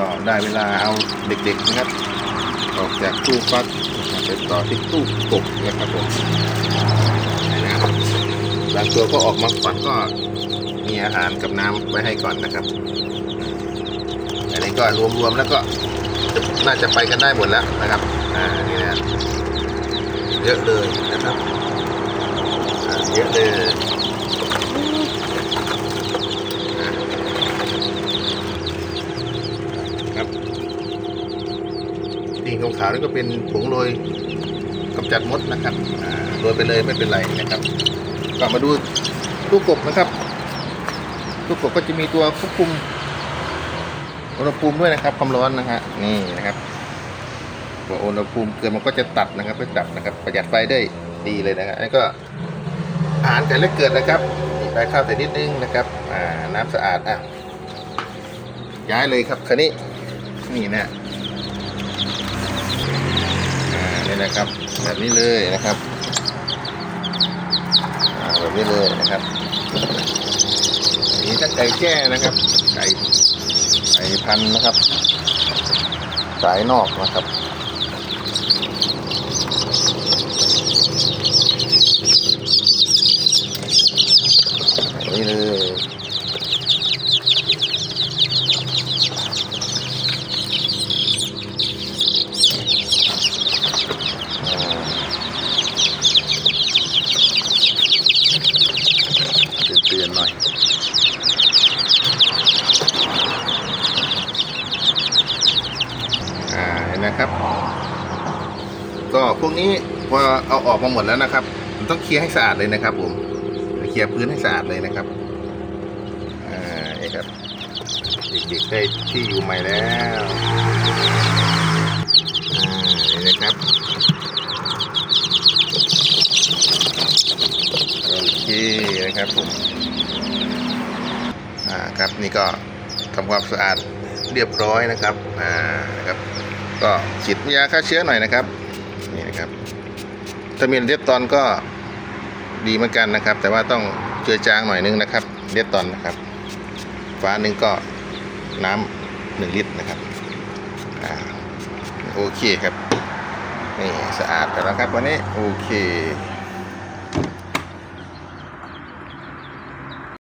ก็ได้เวลาเอาเด็กๆนะครับ ออกจากตู้ฟักไปต่อที่ตู้กบนะครับผมนะครับบางตัวก็ออกมาฝักก็มีอาหารกับน้ำไว้ให้ก่อนนะครับ อันนี้ก็รวมๆแล้วก็น่าจะไปกันได้หมดแล้วนะครับ อ่า นี่นะเยอะเลยนะครับ เยอะเลยอ่าครับ สิ่งขาวๆนี่ก็เป็นผงโรยกำจัดมดนะครับโรยไปเลยไม่เป็นไรนะครับก็มาดูตู้กบนะครับตู้กบก็จะมีตัวควบคุมอุณหภูมิด้วยนะครับความร้อนนะฮะนี่นะครับตัวอุณหภูมิเกินมันก็จะตัดนะครับไม่ตัดนะครับ ประหยัดไฟได้ดีเลยนะครับอันนี้ก็อาหารไก่ล็กเกิดนะครับมีใบข้าวแต่นิดนึงนะครับ อ่า น้ำสะอาด อะ ย้ายเลยครับคันนี้ นี่นะ นะครับ แบบนี้เลยนะครับแบบนี้เลยนะครับมีทั้งไก่แจ้นะครับ ไก่ไก่พันนะครับ สายนอกนะครับแบบนี่เลยอ่าเตือนๆหน่อย อ่าเห็ นะครับ ก็พวกนี้พอเอาออกมาหมดแล้วนะครับต้องเคลียร์ให้สะอาดเลยนะครับ ผมเคลียร์พื้นให้สะอาดเลยนะครับอ่าครับเด็กๆได้ที่อยู่ใหม่แล้วอ่านี่นะครับโอเคนะครับผมอ่าครับนี่ก็ทำความสะอาดเรียบร้อยนะครับอ่านะครับ ก็ฉีดยาฆ่าเชื้อหน่อยนะครับนี่นะครับถ้ามีเลือดตอนก็ดีเหมือนกันนะครับ แต่ว่าต้องเจือจางหน่อยนึงนะครับเลือดตอนนะครับฟ้าหนึ่งก็น้ำหนึ่งลิตรนะครับอโอเคครับนี่สะอาดแล้วครับวันนี้โอเค